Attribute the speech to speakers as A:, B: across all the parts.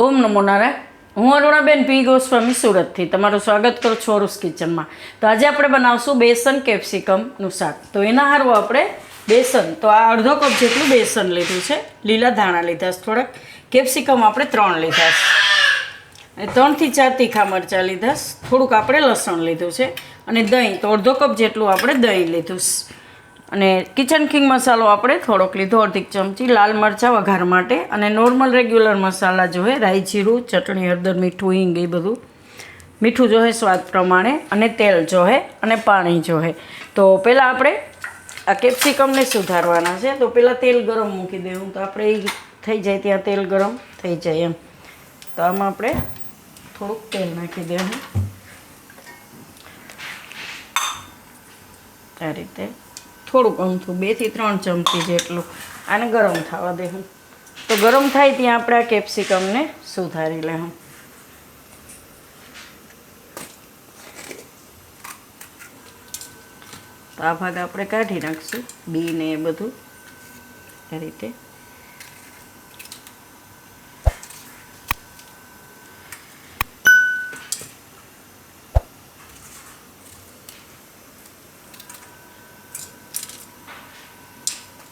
A: ઓમ નમો નારાયણ. હું અરુણાબેન પી. ગોસ્વામી, સુરતથી. તમારું સ્વાગત કરું છું ઓરુસ કિચનમાં. તો આજે આપણે બનાવશું બેસન કેપ્સિકમનું શાક. તો એના હારું આપણે બેસન, તો આ અડધો કપ જેટલું બેસન લીધું છે, લીલા ધાણા લીધા છે થોડાક. કેપ્સિકમ આપણે ત્રણ લીધા છે. ત્રણથી ચાર તીખા મરચાં લીધા થોડુંક આપણે લસણ લીધું છે. અને દહીં, તો અડધો કપ જેટલું આપણે દહીં લીધું છે. અને કિચન કિંગ મસાલો આપણે થોડોક લીધો, અડધી ચમચી લાલ મરચાં વઘાર માટે અને નોર્મલ રેગ્યુલર મસાલા જોઈએ રાઈ જીરું, ચટણી, હળદર, મીઠું, હિંગ એ બધું. મીઠું જોહે સ્વાદ પ્રમાણે અને તેલ જોહે અને પાણી જોહે તો પહેલાં આપણે આ કેપ્સિકમને સુધારવાના છે. તો પહેલાં તેલ ગરમ મૂકી દેવું. તો આપણે એ થઈ જાય ત્યાં તેલ ગરમ થઈ જાય એમ. તો આમાં આપણે થોડુંક તેલ નાખી દેવું આ રીતે. થોડુંક અમથું બેથી ત્રણ ચમચી જેટલું. આને ગરમ થવા દેવું તો ગરમ થાય ત્યાં આપણે આ કેપ્સિકમને સુધારી લેવું તો આ ભાગ આપણે કાઢી નાખશું, બી ને એ બધું. આ રીતે.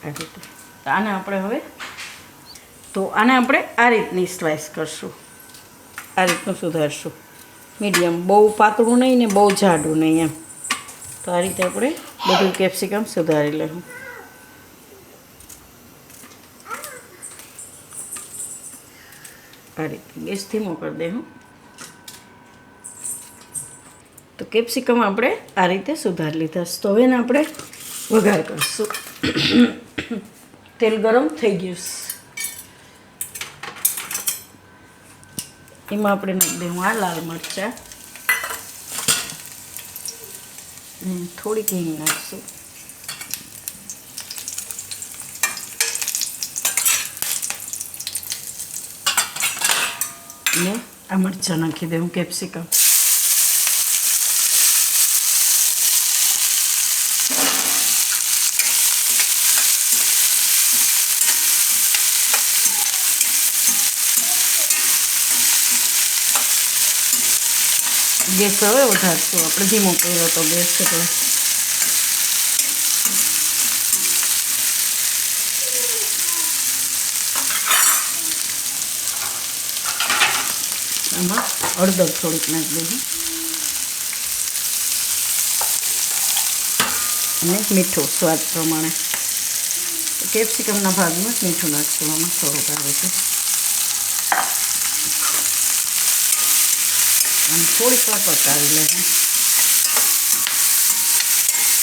A: આ રીતે તો આને આપણે હવે તો આને આપણે આ રીતની સ્લાઇસ કરશું. આ રીતનું સુધારશું. મીડિયમ. બહુ પાતળું નહીં ને બહુ જાડું નહીં એમ. તો આ રીતે આપણે બધું કેપ્સિકમ સુધારી લેવું. આ રીતે ગેસ ધીમો કરી દેવું તો કેપ્સિકમ આપણે આ રીતે સુધારી લીધા. તો હવે આપણે વઘાર કરશું. તેલ ગરમ થઈ ગયું છે. એમાં આપણે નાખી દઉં આ લાલ મરચાં. અને થોડીક હિંગ નાખશું. અને આ મરચાં નાખી દઉં કેપ્સિકમ. ગેસ હવે વધારશું આપણે ધીમો કર્યો તો ગેસ એટલે આમાં હળદર થોડીક નાખી દઈશું અને મીઠું સ્વાદ પ્રમાણે કેપ્સિકમના ભાગમાં જ મીઠું નાખશું આમાં થોડુંક આવે છે અને થોડીક વાર પકાવી લેવું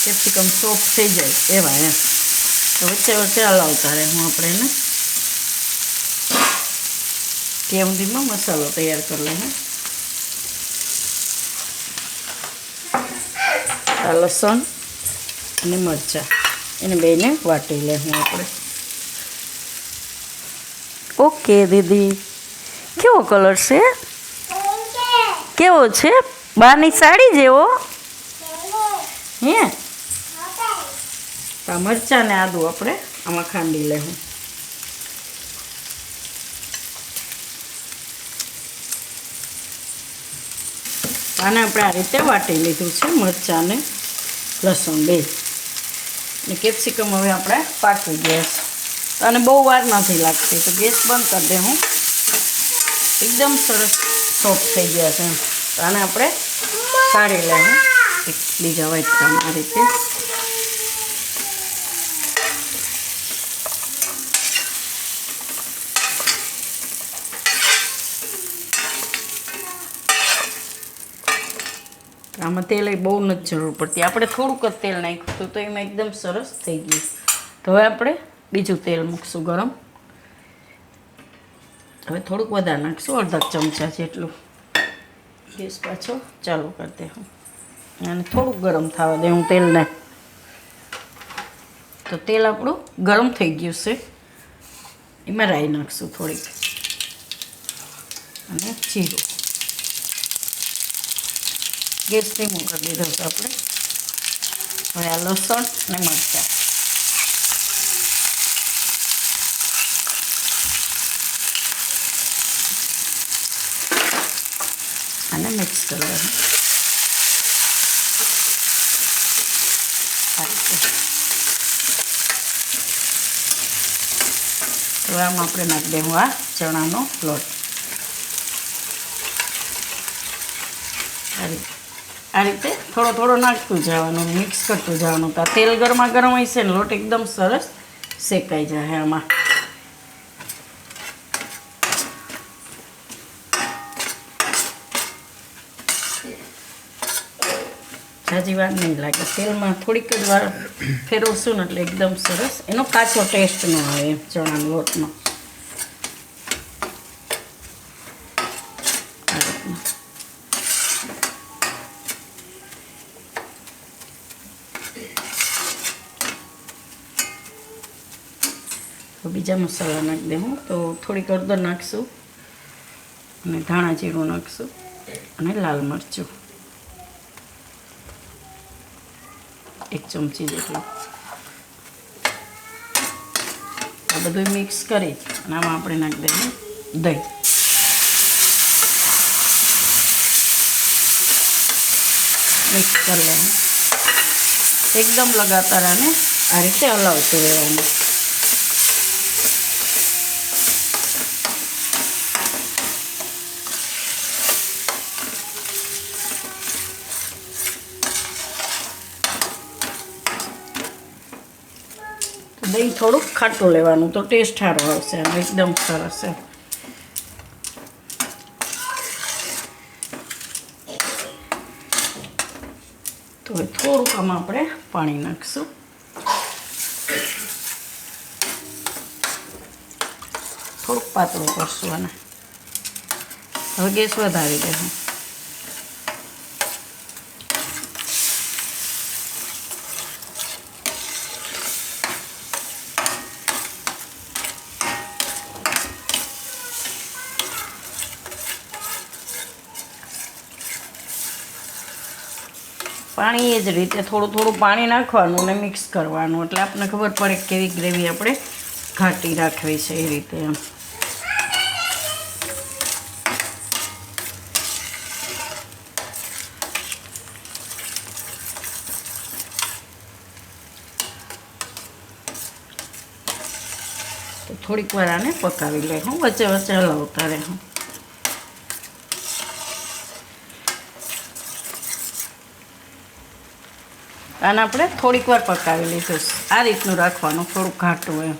A: કેપ્સિકમ સોફ્ટ થઈ જાય એવા એમ. તો વચ્ચે વચ્ચે હલાવતા રહે. હું આપણે એને ત્યાં મસાલો તૈયાર કરી લઈએ. લસણ અને મરચાં. એને બેને વાટી લેવું આપણે. ઓકે દીદી. કેવો કલર છે? કેવો છે? બાની સાડી જેવો? હે? તો મરચાં ને આદું આપણે આમાં ખાંડી લેવું. આને આપણે આ રીતે વાટી લીધું છે મરચાં ને લસણ બે. ને કેપ્સિકમ હવે આપણે પાકી ગેસ અને બહુ વાર નથી લાગતી, તો ગેસ બંધ કરી દે હું. એકદમ સરસ. સોફ્ટ થઈ ગયા છે. તો આને આપણે કાઢી લેવું. એક બીજા વાટકામાં આ રીતે. આમાં તેલ બહુ નથી જરૂર પડતી. આપણે થોડુંક જ તેલ નાખ્યું હતું તો એમાં એકદમ સરસ થઈ ગયું. તો હવે આપણે બીજું તેલ મૂકશું ગરમ. હવે થોડુંક વધારે નાખશું, અડધા ચમચા જેટલું. ગેસ પાછો ચાલુ કરી દે હું. અને થોડુંક ગરમ થવા દે હું તેલને. તો તેલ આપણું ગરમ થઈ ગયું છે. એમાં રાઈ નાખશું થોડીક. અને જીરું. ગેસ ધીમો કરી દીધો આપણે. હવે આ લસણ અને મરચાં. અને મિક્સ કરવાનું તો આમાં આપણે નાખી દેવું આ ચણાનો લોટ. આ રીતે. થોડો થોડો નાખતું જવાનું, મિક્સ કરતું જવાનું. તો તેલ ગરમા ગરમ છે ને, લોટ એકદમ સરસ શેકાઈ જાય આમાં. જાજી વાર નહીં લાગે. તેલમાં થોડીક જ વાર ફેરવશું ને એટલે એકદમ સરસ. એનો કાચો ટેસ્ટ ન આવે એમ ચણાનો લોટનો. બીજા મસાલા નાખી દઉં તો થોડીક હળદર નાખશું. અને ધાણા જીરું નાખશું. અને લાલ મરચું. એક ચમચી જેટલું. આ બધું મિક્સ કરી અને આમાં આપણે નાખી દઈએ દહીં. મિક્સ કરી લેવાનું એકદમ લગાતાર આને આ રીતે હલાવતું રહેવાનું દહીં થોડુંક ખાટું લેવાનું તો ટેસ્ટ સારો આવશે અને એકદમ સરસ છે તો થોડુંક આમાં આપણે પાણી નાખીશું. થોડુંક પાતળું કરશું અને હવે ગેસ વધારી દેશું. પાણી એ જ રીતે થોડું થોડું પાણી નાખવાનું અને મિક્સ કરવાનું. એટલે આપણને ખબર પડે કેવી ગ્રેવી આપણે ઘાટી રાખવી છે એ રીતે એમ. તો થોડીક વાર આને પકાવી લે. હું, વચ્ચે વચ્ચે હલાવતા રહે. હું આને આપણે થોડીક વાર પકાવી લઈશું આ રીતનું રાખવાનું, થોડુંક ઘાટું એમ.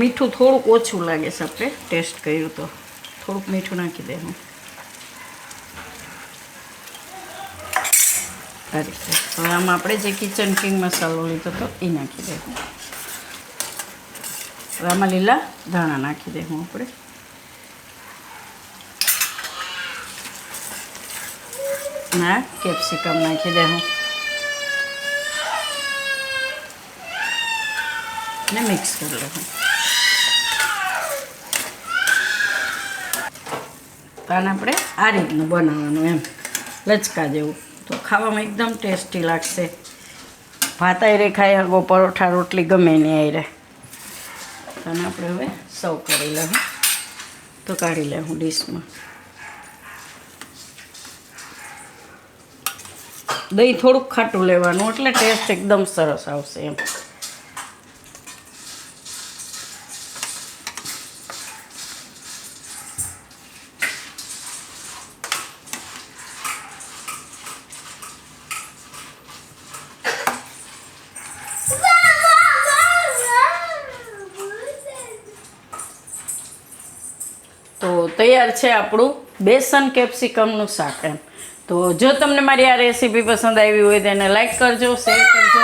A: મીઠું થોડુંક ઓછું લાગે છે આપણે, ટેસ્ટ કર્યું તો. થોડુંક મીઠું નાખી દેવું આ રીતે. હવે આમાં આપણે જે કિચન કિંગ મસાલો લીધો હતો એ નાખી દેવું હવે આમાં લીલા ધાણા નાખી દેવું આપણે. ના, કેપ્સિકમ નાખી દેવું ને મિક્સ કરી લેવું પાન આપણે આ રીતનું બનાવવાનું એમ, લચકા જેવું. તો ખાવામાં એકદમ ટેસ્ટી લાગશે. ભાત આયરે ખાઈ હગો પરોઠા, રોટલી ગમે નહીં આયરે. અને આપણે હવે સર્વ કરી લેવું તો કાઢી લેવું ડીશમાં. દહીં થોડુંક ખાટું લેવાનું, એટલે ટેસ્ટ એકદમ સરસ આવશે એમ તો તૈયાર છે આપણું બેસન કેપ્સિકમનું શાક એમ. તો જો તમને મારી આ રેસીપી પસંદ આવી હોય તો એને લાઈક કરજો, શેર કરજો,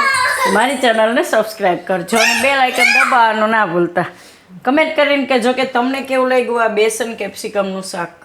A: મારી ચેનલને સબસ્ક્રાઈબ કરજો અને બે લાઇકન દબાવવાનું ના ભૂલતા. કમેન્ટ કરીને કહેજો કે તમને કેવું લાગ્યું આ બેસન કેપ્સિકમનું શાક?